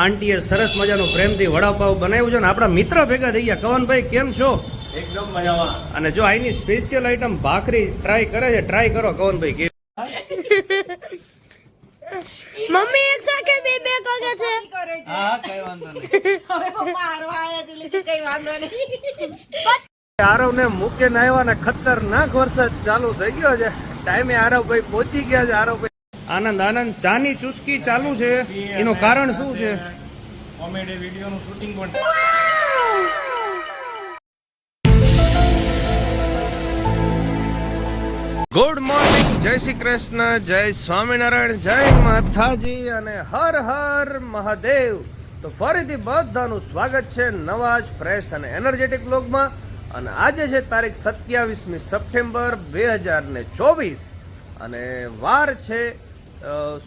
આંટીએ સરસ મજાનું પ્રેમથી વડાપાવ બનાવ્યું છે ને આપણા મિત્ર ભેગા થઈ ગયા. કવનભાઈ કેમ છો? એકદમ મજામાં. અને જો અહીંની સ્પેશિયલ આઈટમ ભાખરી ટ્રાય કરે છે ટ્રાય કરો. કવનભાઈ કે મમ્મી એક સાથે બે બે કોગે છે? હા કઈ વાંધો નહીં. હવે પપ્પા હારવા આવ્યા છે એટલે કઈ વાંધો નહીં. આરવ ને મૂકીને નાયવા ને ખતરનાક વરસાદ ચાલુ થઈ ગયો છે. ટાઈમે આરવભાઈ પહોંચી ગયા છે આરવભાઈ આનંદ આનંદ ચાની ચુસ્કી ચાલુ છે. એનું કારણ શું છે? કોમેડી વિડીયોનું શૂટિંગ પણ ગુડ મોર્નિંગ જય શ્રી કૃષ્ણ જય સ્વામિનારાયણ જય માતાજી અને હર હર મહાદેવ. તો ફરીથી બધાનું સ્વાગત છે નવા જ ફ્રેશ અને એનર્જેટિક બ્લોગમાં અને આજે છે તારીખ સત્યાવીસમી સપ્ટેમ્બર બે હજાર ને ચોવીસ. અને વાર છે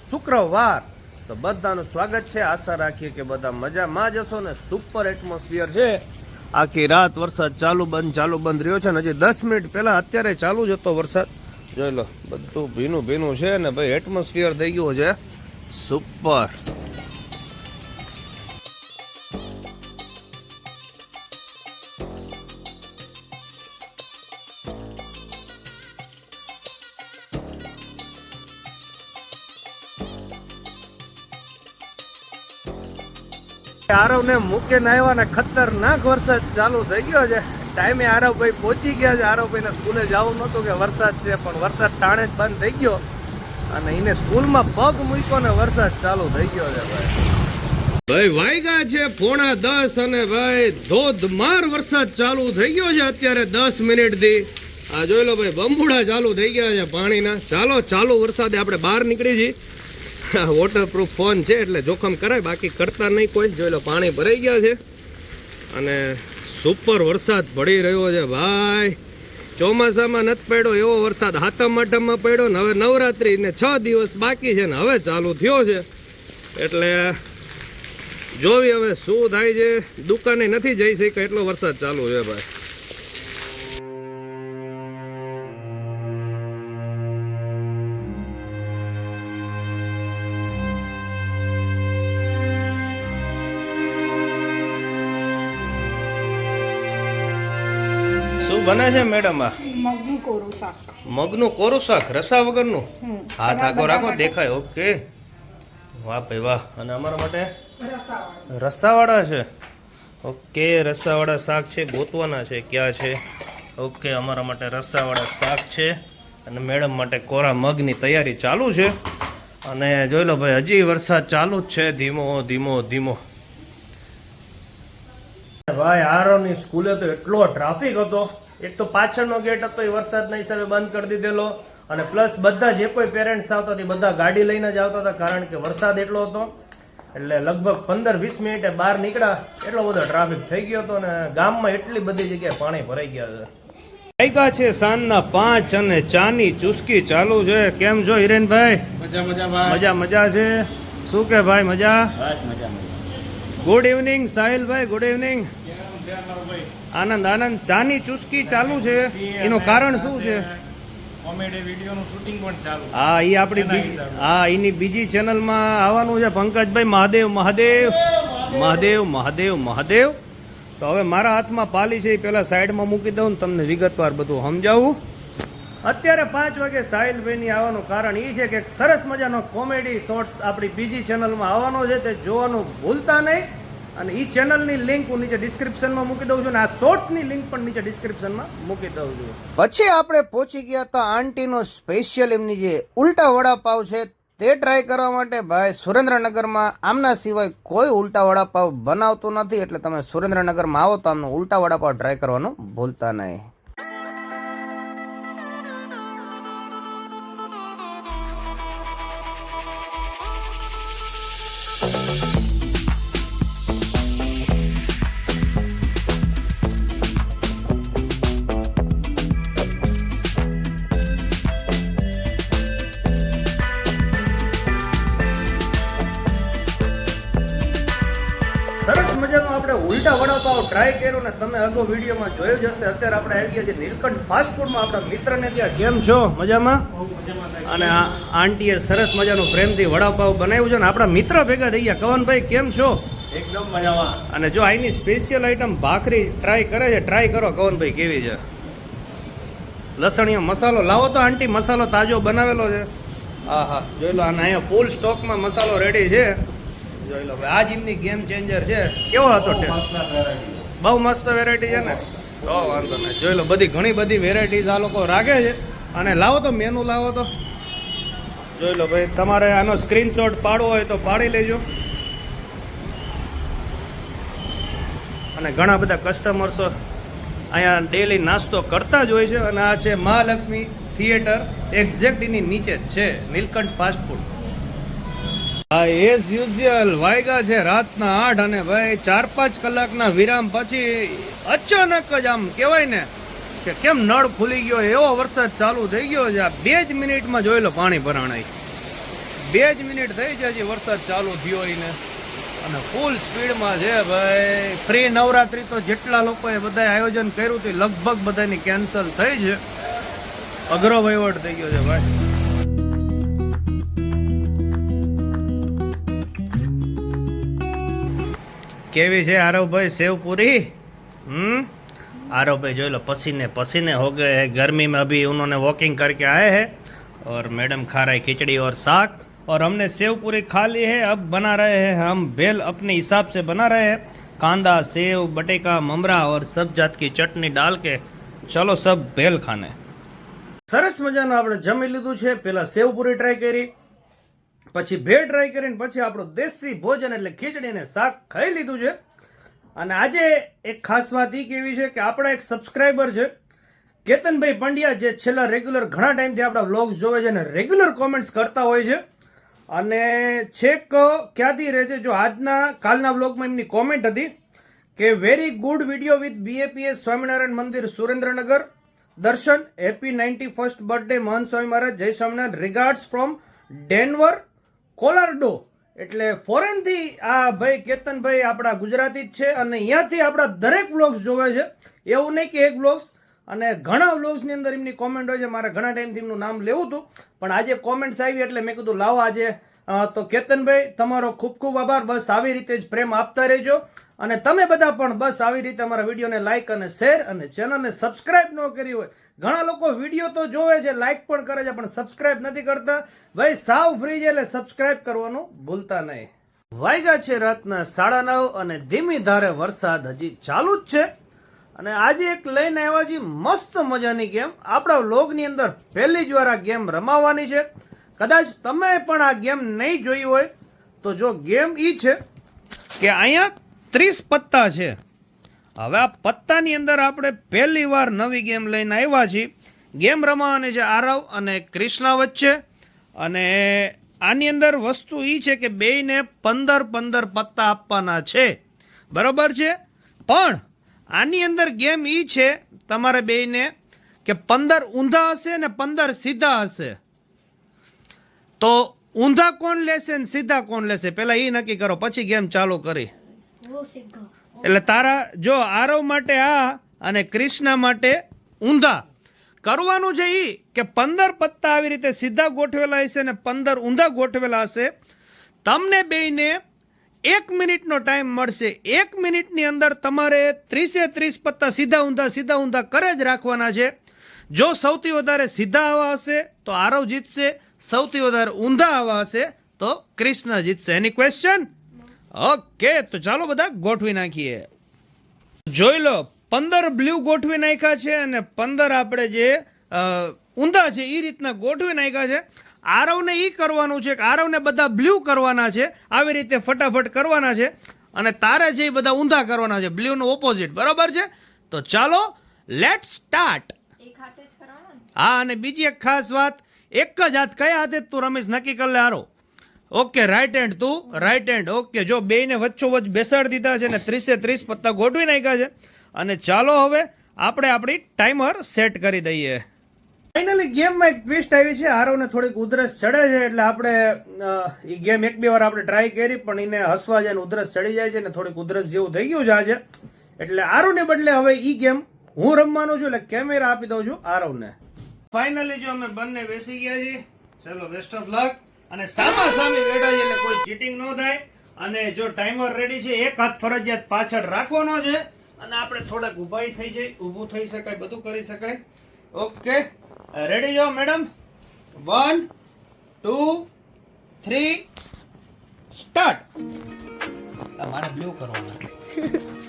શુક્રવાર. તો બધાનું સ્વાગત છે. આશા રાખીએ કે બધા મજામાં જશો ને સુપર એટમોસ્ફિયર છે. આખી રાત વરસાદ ચાલુ બંધ ચાલુ બંધ રહ્યો છે ને હજી દસ મિનિટ પહેલાં અત્યારે ચાલુ જ હતો વરસાદ. જોઈ લો, બધું ભીનું ભીનું છે ને ભાઈ એટમોસ્ફિયર થઈ ગયું છે. સુપર આરવ ને મૂકીને આવ્યા ને ખતરનાક વરસાદ ચાલુ થઈ ગયો છે. ટાઈમે આરવભાઈ પહોંચી ગયા છે. આરવભાઈ ને સ્કૂલે જવું નહોતું કે વરસાદ છે, પણ વરસાદ ટાણે જ બંધ થઈ ગયો. અને એને સ્કૂલમાં પગ મૂક્યો ને વરસાદ ચાલુ થઈ ગયો છે ભાઈ. ભાઈ વાયગા છે, પોણા દસ અને ભાઈ ધોધમાર વરસાદ ચાલુ થઈ ગયો છે અત્યારે દસ મિનિટથી. આ જોઈ લો ભાઈ, બંબુડા ચાલુ થઈ ગયા છે પાણીના. ચાલો, ચાલુ વરસાદે આપણે બહાર નીકળી જઈએ. વોટરપ્રૂફ ફોન છે એટલે જોખમ કરાય, બાકી કરતા નહીં કોઈ. જોઈ લો, પાણી ભરાઈ ગયા છે. અને સુપર વરસાદ પડી રહ્યો છે, ભાઈ. ચોમાસામાં નથી પડ્યો, એવો વરસાદ હાથમ માટમમાં પડ્યો ને હવે નવરાત્રી ને છ દિવસ બાકી છે ને હવે ચાલુ થયો છે. એટલે જોવી હવે શું થાય છે. દુકાને નથી જઈ શકે એટલો વરસાદ ચાલુ છે, ભાઈ. બને છે મેડમ આ? મગનું કોરું શાક. મગનું કોરું શાક? રસા વગરનું? હાથ આગો રાખો દેખાય. ઓકે. વાહ ભાઈ વાહ. અને અમારા માટે? રસાવાળા. છે. ઓકે રસાવાળા શાક છે. ગોતવાના છે. ક્યાં છે? ઓકે અમારા માટે રસાવાળા શાક છે. અને મેડમ માટે કોરા મગની તૈયારી ચાલુ છે. અને જોઈ લો ભાઈ હજી વરસાદ ચાલુ જ છે. ધીમો ધીમો ધીમો. ભાઈ આરોની સ્કૂલે તો એટલો ટ્રાફિક હતો. એક તો પાછળનો ગેટ હતો એ વરસાદના હિસાબે બંધ કરી દીધેલો. અને પ્લસ બધા જે કોઈ પેરેન્ટ્સ આવતા હતા બધા ગાડી લઈને જ આવતા હતા કારણ કે વરસાદ એટલો હતો. એટલે લગભગ પંદર વીસ મિનિટે બહાર નીકળ્યા એટલો બધો ટ્રાફિક થઈ ગયો હતો અને ગામમાં એટલી બધી જગ્યાએ પાણી ભરાઈ ગયા છે. વાગ્યા છે સાંજના પાંચ અને ચાની ચુસ્કી ચાલુ છે. કેમ છો હિરેનભાઈ? મજા મજામાં મજા મજા છે? શું કે ભાઈ મજા? બસ મજા મજા. ગુડ ઇવનિંગ સાહિલભાઈ ગુડ ઇવનિંગ આનંદ આનંદ. ચાની ચુસ્કી ચાલુ છે. એનું કારણ શું છે? કોમેડી વિડીયોનું શૂટિંગ પણ ચાલુ. હા એ આપણી હા એની બીજી ચેનલમાં આવવાનું છે પંકજભાઈ મહાદેવ મહાદેવ. મહાદેવ મહાદેવ મહાદેવ. તો હવે મારા હાથમાં પાલી છે એ પેલા સાઈડમાં મૂકી દઉં ને તમને વિગતવાર બધું સમજાવું. અત્યારે પાંચ વાગે સાહિલભાઈની આવવાનું કારણ એ છે કે સરસ મજાનો કોમેડી શોર્ટ્સ આપણી બીજી ચેનલમાં આવવાનો છે તે જોવાનું ભૂલતા નહીં. અને એ ચેનલની લિંક હું નીચે ડિસ્ક્રિપ્શનમાં મૂકી દઉં છું અને આ શોર્ટ્સની લિંક પણ નીચે ડિસ્ક્રિપ્શનમાં મૂકી દઉં છું. પછી આપણે પહોંચી ગયા હતા આંટીનો સ્પેશિયલ એમની જે ઉલટા વડાપાવ છે તે ટ્રાય કરવા માટે. ભાઈ, સુરેન્દ્રનગરમાં આમના સિવાય કોઈ ઉલટા વડાપાવ બનાવતું નથી. એટલે તમે સુરેન્દ્રનગરમાં આવો તો આમનો ઉલટા વડાપાવ ટ્રાય કરવાનું ભૂલતા નહીં. ટ્રાય કર્યો ને તમે અગાઉ વિડીયોમાં જોયું જ હશે. અત્યારે આપણે આવી ગયા છે નીલકંઠ ફાસ્ટ ફૂડમાં આપણા મિત્રને ત્યાં કેમ છો? મજામાં? અને આ આંટીએ સરસ મજાનું પ્રેમથી વડાપાવ બનાવ્યું છે ને આપણા મિત્ર ભેગા થઈ ગયા. કવનભાઈ કેમ છો? એકદમ મજામાં. અને જો અહીંની સ્પેશિયલ આઈટમ ભાખરી ટ્રાય કરે છે ટ્રાય કરો. કવનભાઈ કેવી છે? લસણીયો મસાલો. લાવો તો આંટી મસાલો તાજો બનાવેલો છે. હા હા જોઈ લો અને અહીંયા ફૂલ સ્ટોકમાં મસાલો રેડી છે. જોઈ લો આ જ એમની ગેમ ચેન્જર છે. કેવો હતો ટેસ્ટ બહુ મસ્ત વેરાયટી છે ને? તો વાંધો નહીં. જોઈ લો, બધી ઘણી બધી વેરાયટીઝ આ લોકો રાખે છે. અને લાવો તો મેનુ લાવો તો. જોઈ લો ભાઈ, તમારે આનો સ્ક્રીનશોટ પાડવો હોય તો પાડી લેજો. અને ઘણા બધા કસ્ટમર્સો અહીંયા ડેલી નાસ્તો કરતા જ હોય છે. અને આ છે મહાલક્ષ્મી થિયેટર એક્ઝેક્ટ એની નીચે જ છે, નીલકંઠ ફાસ્ટ ફૂડ હા એઝ યુઝ્યુઅલ વાયગા છે રાતના આઠ અને ભાઈ ચાર પાંચ કલાકના વિરામ પછી અચાનક જ આમ કહેવાય ને કે કેમ નળ ખુલી ગયો, એવો વરસાદ ચાલુ થઈ ગયો છે, આ બે જ મિનિટમાં જોઈ લો પાણી ભરાણાય. બે જ મિનિટ થઈ છે હજી વરસાદ ચાલુ થયો એને અને ફૂલ સ્પીડમાં છે ભાઈ ફ્રી નવરાત્રી તો જેટલા લોકોએ બધાએ આયોજન કર્યું હતું લગભગ બધાની કેન્સલ થઈ છે. અઘરો વહીવટ થઈ ગયો છે ભાઈ. કેવી છે આરવભાઈ સેવ પૂરી हम्म आरव भाई जो लो पसीने पसीने हो गए हैं गर्मी में अभी उन्होंने वॉकिंग करके आए हैं और मैडम खा रहे खिचड़ी और साग और हमने सेव पूरी खा ली है अब बना रहे हैं हम बेल अपने हिसाब से बना रहे हैं कांदा सेव बटेका ममरा और सब जात की चटनी डाल के चलो सब बेल खाने સરસ મજાનું આપણે જમી લીધું છે પેલા સેવ પૂરી ટ્રાય કરી પછી ભેળ ટ્રાય કરીને પછી આપણું દેશી ભોજન એટલે ખીચડી અને શાક ખાઈ લીધું છે. અને આજે એક ખાસ વાત એ કેવી છે કે આપણા એક સબસ્ક્રાઈબર છે, કેતનભાઈ પંડ્યા, જે છેલ્લા રેગ્યુલર ઘણા ટાઈમથી આપણા વ્લોગ્સ જોવે છે અને રેગ્યુલર કોમેન્ટ્સ કરતા હોય છે. અને છેક ક્યાંથી રહે છે? જો આજના, કાલના વ્લોગમાં એમની કોમેન્ટ હતી કે very good video with BAPS Swaminarayan મંદિર, સુરેન્દ્રનગર. દર્શન happy ninety first birthday Mahant Swami Maharaj, Jai Swaminarayan. Regards from Denver Colorado. એટલે ફોરેનથી આ ભાઈ કેતનભાઈ આપણા ગુજરાતી જ છે અને અહીંયાથી આપણા દરેક વ્લોગ્સ જોવે છે. એવું નહીં કે એક વ્લોગ્સ અને ઘણા વ્લોગ્સની અંદર એમની કોમેન્ટ હોય છે. મારે ઘણા ટાઈમથી એમનું નામ લેવું હતું, પણ આજે કોમેન્ટ્સ આવી એટલે મેં કીધું, લાવો આજે. તો કેતનભાઈ, તમારો ખૂબ ખૂબ આભાર. બસ આવી રીતે જ પ્રેમ આપતા રહેજો. અને તમે બધા પણ બસ આવી રીતે અમારા વિડીયોને લાઇક અને શેર અને ચેનલને સબસ્ક્રાઇબ ન કરી હોય ઘણા લોકો વીડિયો તો જોવે છે લાઇક પણ કરે છે, પણ સબસ્ક્રાઇબ નથી કરતા. ભાઈ, સાવ ફ્રી છે એટલે સબસ્ક્રાઇબ કરવાનું ભૂલતા નહીં. વાયગા છે રાતના સાડા નવ અને ધીમી ધારે વરસાદ હજી ચાલુ જ છે. અને આજે એક લઈને આવ્યા છે મસ્ત મજાની ગેમ આપણા વ્લોગની અંદર પહેલી જ વાર આ ગેમ રમાવાની છે. કદાચ તમે પણ આ ગેમ નહીં જોઈ હોય, તો જો ગેમ ઈ છે કે અહીંયા ત્રીસ પત્તા છે. હવે આ પત્તાની અંદર આપણે પહેલી વાર નવી ગેમ લઈને આવ્યા છીએ. ગેમ રમવાની છે આરવ અને કૃષ્ણા વચ્ચે, અને આની અંદર વસ્તુ એ છે કે બેયને પંદર પંદર પત્તા આપવાના છે. બરાબર છે? પણ આની અંદર ગેમ એ છે તમારે બેયને કે પંદર ઊંધા હશે ને પંદર સીધા હશે. તો ઊંધા કોણ લેશે ને સીધા કોણ લેશે? પહેલાં એ નક્કી કરો, પછી ગેમ ચાલુ કરી. એટલે તારા જો આરવ માટે આ અને કૃષ્ણ માટે ઊંધા. કરવાનું છે એ કે પંદર પત્તા આવી રીતે સીધા ગોઠવેલા હશે ને પંદર ઊંધા ગોઠવેલા હશે. તમને બેને એક મિનિટનો ટાઈમ મળશે. એક મિનિટની અંદર તમારે ત્રીસે ત્રીસ પત્તા સીધા ઊંધા સીધા ઊંધા કરે જ રાખવાના છે. જો સૌથી વધારે સીધા આવા હશે, તો આરવ જીતશે. સૌથી વધારે ઊંધા આવા હશે, તો કૃષ્ણ જીતશે. એની ક્વેશ્ચન ઓકે તો ચાલો બધા ગોઠવી નાખીએ. જોઈ લો પંદર બ્લુ ગોઠવી નાખ્યા છે અને પંદર આપણે જે ઊંધા છે એ રીતના ગોઠવી નાખ્યા છે. આરવને એ કરવાનું છે કે આરવને બધા બ્લુ કરવાના છે આવી રીતે ફટાફટ કરવાના છે અને તારે છે એ બધા ઊંધા કરવાના છે બ્લુનું ઓપોઝિટ બરાબર છે? તો ચાલો લેટ સ્ટાર્ટ જ હા અને બીજી એક ખાસ વાત એક જ હાથ કયા હાથે? તું રમેશ નક્કી કરી લે હારો. ઓકે રાઈટ હેન્ડ તું રાઈટ હેન્ડ ઓકે જો બેયને વચ્ચોવચ્ચ બેસાડી દીધા છે ને ત્રીસે ત્રીસ પત્તા ગોઠવી નાખ્યા છે. અને ચાલો હવે આપણે આપણી ટાઈમર સેટ કરી દઈએ. ફાઇનલી ગેમમાં એક ટ્વિસ્ટ આવી છે. આરવને થોડીક ઉધરસ ચડે છે, એટલે આપણે એ ગેમ એક બે વાર આપણે ટ્રાય કરી, પણ એને હસવા જાય ઉધરસ ચડી જાય છે ને થોડીક ઉધરસ જેવું થઈ ગયું છે આજે. એટલે આરવને બદલે હવે એ ગેમ હું રમવાનું છું, એટલે કેમેરા આપી દઉં છું આરવને ફાઇનલી જો અમે બંને બેસી ગયા છીએ, ચલો બેસ્ટ ઓફ લક અને સામા સામે બેઠા એટલે કોઈ ચીટિંગ ન થાય. અને જો ટાઈમર રેડી છે, એક હાથ ફરજિયાત પાછળ રાખવાનો છે. અને આપણે થોડાક ઊભાઈ થઈ જાય ઊભું થઈ શકાય, બધું કરી શકાય. ઓકે રેડી જો madam one two three start મારે બ્લુ કરવાનું.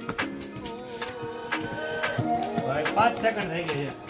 પાંચ સેકન્ડ થઈ ગઈ છે.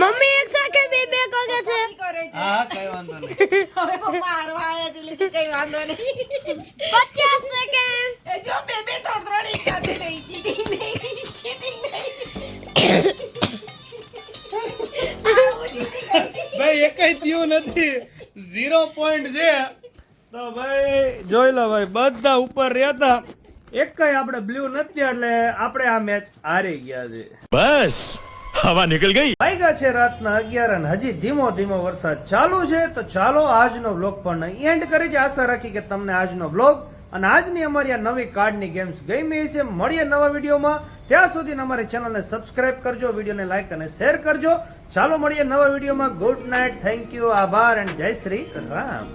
મમ્મી એક સાથે બે બે કરે છે. હા કઈ વાંધો નહીં. હવે પપ્પા હારવા આવ્યા છે એટલે કઈ વાંધો નહીં. પચાસ સેકન્ડ એ જો બે બે ત્રણ ત્રણ એક સાથે નહીં ચીટિંગ નહીં ચીટિંગ નહીં. ભાઈ એકય થયું નથી. ઝીરો પોઈન્ટ છે. તો ભાઈ જોઈ લો ભાઈ બધા ઉપર રહેતા એક એકય આપણે બ્લુ નથી એટલે આપણે આ મેચ હારી ગયા છે બસ. હવા નીકળ ગઈ. વાગ્યા છે રાતના અગિયાર અને હજી ધીમો ધીમો વરસાદ ચાલુ છે. તો ચાલો આજનો વ્લોગ પણ એન્ડ કરી છે આશા રાખી કે તમને આજનો વ્લોગ અને આજની અમારી આ નવી કાર્ડની ગેમ્સ ગમી છે મળીએ નવા વિડીયોમાં. ત્યાં સુધી અમારી ચેનલને સબસ્ક્રાઇબ કરજો વિડીયોને લાઈક અને શેર કરજો. ચાલો મળીએ નવા વિડીયોમાં. ગુડ નાઇટ થેન્ક યુ આભાર એન્ડ જય શ્રી રામ.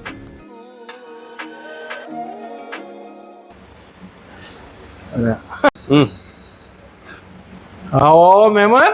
આવો મહેમાન.